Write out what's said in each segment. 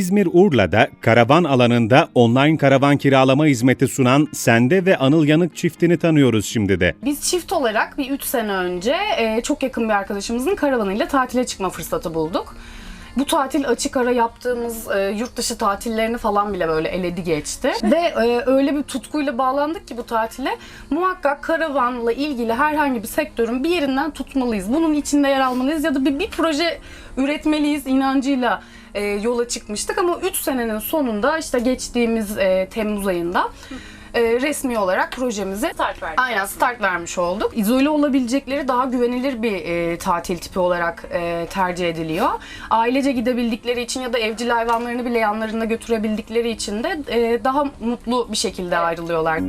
İzmir Urla'da karavan alanında online karavan kiralama hizmeti sunan Sende ve Anıl Yanık çiftini tanıyoruz şimdi de. Biz çift olarak bir 3 sene önce e, çok yakın bir arkadaşımızın karavanıyla tatile çıkma fırsatı bulduk. Bu tatil açık ara yaptığımız e, yurt dışı tatillerini falan bile böyle eledi geçti. Ve e, öyle bir tutkuyla bağlandık ki bu tatile muhakkak karavanla ilgili herhangi bir sektörün bir yerinden tutmalıyız. Bunun içinde yer almalıyız ya da bir, bir proje üretmeliyiz inancıyla e, yola çıkmıştık. Ama 3 senenin sonunda işte geçtiğimiz e, Temmuz ayında e, resmi olarak projemize Start verdik Aynen start vermiş olduk. İzole olabilecekleri daha güvenilir bir e, tatil tipi olarak e, tercih ediliyor. Ailece gidebildikleri için ya da evcil hayvanlarını bile yanlarında götürebildikleri için de e, daha mutlu bir şekilde ayrılıyorlar.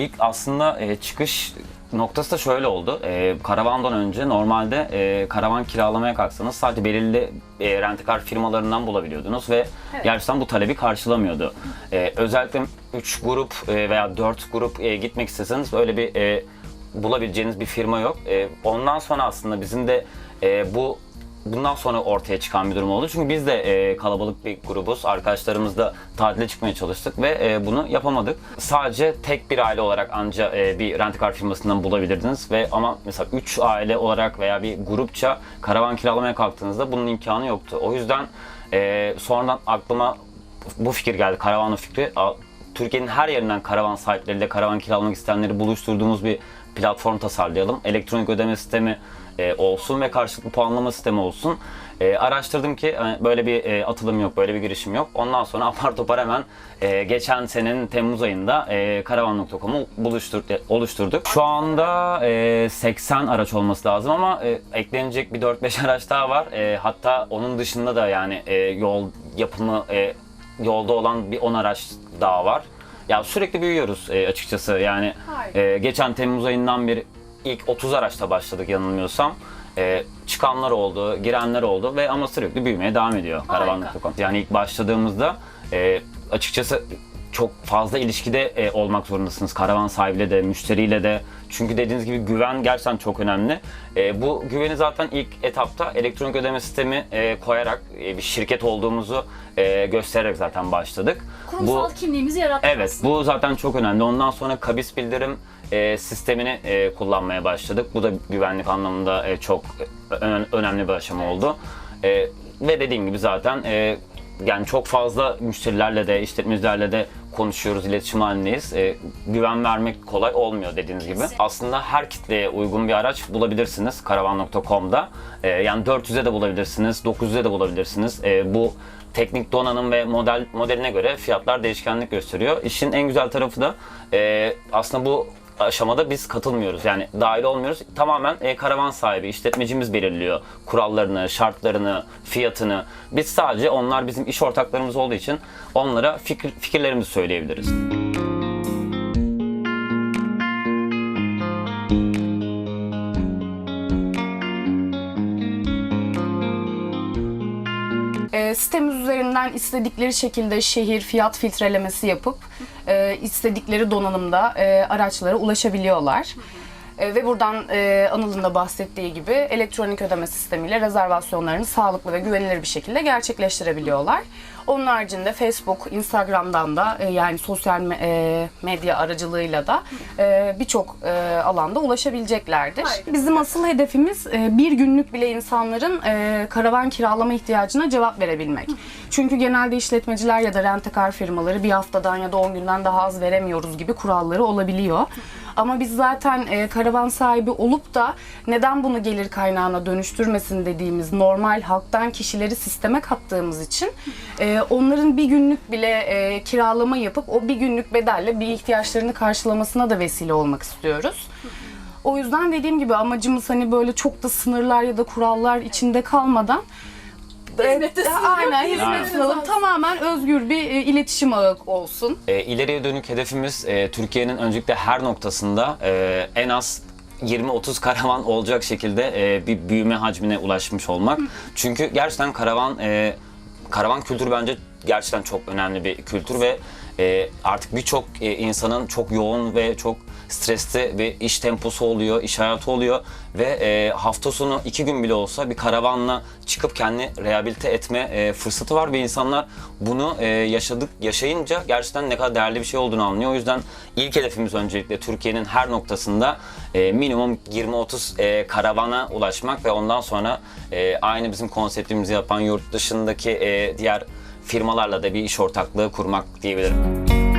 İlk aslında e, çıkış noktası da şöyle oldu. E, karavandan önce normalde e, karavan kiralamaya kalksanız sadece belirli e, rentekar firmalarından bulabiliyordunuz ve gerçekten bu talebi karşılamıyordu. E, özellikle 3 grup e, veya 4 grup e, gitmek isteseniz öyle bir e, bulabileceğiniz bir firma yok. E, ondan sonra aslında bizim de e, bu bundan sonra ortaya çıkan bir durum oldu. Çünkü biz de e, kalabalık bir grubuz. Arkadaşlarımız da tatile çıkmaya çalıştık ve e, bunu yapamadık. Sadece tek bir aile olarak anca e, bir rentekar firmasından bulabilirdiniz ve ama mesela 3 aile olarak veya bir grupça karavan kiralamaya kalktığınızda bunun imkanı yoktu. O yüzden e, sonradan aklıma bu fikir geldi. Karavanlı fikri. Türkiye'nin her yerinden karavan sahipleriyle karavan kiralamak isteyenleri buluşturduğumuz bir platform tasarlayalım. Elektronik ödeme sistemi e, olsun ve karşılıklı puanlama sistemi olsun. E, araştırdım ki e, böyle bir e, atılım yok, böyle bir girişim yok. Ondan sonra apar topar hemen e, geçen senenin Temmuz ayında e, karavan.com'u e, oluşturduk. Şu anda e, 80 araç olması lazım ama e, eklenecek bir 4-5 araç daha var. E, hatta onun dışında da yani e, yol yapımı e, yolda olan bir 10 araç daha var. Ya sürekli büyüyoruz e, açıkçası. Yani e, geçen Temmuz ayından beri ilk 30 araçta başladık yanılmıyorsam. E, çıkanlar oldu, girenler oldu ve ama sürekli büyümeye devam ediyor karavan.com. Yani ilk başladığımızda e, açıkçası çok fazla ilişkide e, olmak zorundasınız. Karavan sahibiyle de, müşteriyle de. Çünkü dediğiniz gibi güven gerçekten çok önemli. E, bu güveni zaten ilk etapta elektronik ödeme sistemi e, koyarak e, bir şirket olduğumuzu e, göstererek zaten başladık. Kurumsal kimliğimizi yarattık Evet, aslında. bu zaten çok önemli. Ondan sonra kabis bildirim e, sistemini e, kullanmaya başladık. Bu da güvenlik anlamında e, çok önemli bir aşama oldu. E, ve dediğim gibi zaten e, yani çok fazla müşterilerle de işletmecilerle de konuşuyoruz, iletişim halindeyiz. E, güven vermek kolay olmuyor dediğiniz gibi. Aslında her kitleye uygun bir araç bulabilirsiniz karavan.com'da. E, yani 400'e de bulabilirsiniz, 900'e de bulabilirsiniz. E, bu teknik donanım ve model modeline göre fiyatlar değişkenlik gösteriyor. İşin en güzel tarafı da e, aslında bu aşamada biz katılmıyoruz. Yani dahil olmuyoruz. Tamamen e, karavan sahibi, işletmecimiz belirliyor kurallarını, şartlarını, fiyatını. Biz sadece onlar bizim iş ortaklarımız olduğu için onlara fikir, fikirlerimizi söyleyebiliriz. E, sitemiz üzerinden istedikleri şekilde şehir fiyat filtrelemesi yapıp e, istedikleri donanımda e, araçlara ulaşabiliyorlar. E, ve buradan e, Anıl'ın da bahsettiği gibi elektronik ödeme sistemiyle rezervasyonlarını sağlıklı ve güvenilir bir şekilde gerçekleştirebiliyorlar. Onun haricinde Facebook, Instagram'dan da e, yani sosyal me- e, medya aracılığıyla da e, birçok e, alanda ulaşabileceklerdir. Harika. Bizim asıl hedefimiz e, bir günlük bile insanların e, karavan kiralama ihtiyacına cevap verebilmek. Çünkü genelde işletmeciler ya da rentekar firmaları bir haftadan ya da 10 günden daha az veremiyoruz gibi kuralları olabiliyor. Ama biz zaten e, karavan sahibi olup da neden bunu gelir kaynağına dönüştürmesin dediğimiz normal halktan kişileri sisteme kattığımız için e, onların bir günlük bile e, kiralama yapıp o bir günlük bedelle bir ihtiyaçlarını karşılamasına da vesile olmak istiyoruz. O yüzden dediğim gibi amacımız hani böyle çok da sınırlar ya da kurallar içinde kalmadan Hizmette aynen hizmet sınır. tamamen özgür bir e, iletişim ağı olsun. E, ileriye dönük hedefimiz e, Türkiye'nin öncelikle her noktasında e, en az 20-30 karavan olacak şekilde e, bir büyüme hacmine ulaşmış olmak. Çünkü gerçekten karavan e, karavan kültürü bence gerçekten çok önemli bir kültür ve e, artık birçok e, insanın çok yoğun ve çok stresli bir iş temposu oluyor, iş hayatı oluyor ve e, hafta sonu iki gün bile olsa bir karavanla çıkıp kendini rehabilite etme e, fırsatı var ve insanlar bunu e, yaşadık yaşayınca gerçekten ne kadar değerli bir şey olduğunu anlıyor. O yüzden ilk hedefimiz öncelikle Türkiye'nin her noktasında e, minimum 20-30 e, karavana ulaşmak ve ondan sonra e, aynı bizim konseptimizi yapan yurt dışındaki e, diğer firmalarla da bir iş ortaklığı kurmak diyebilirim.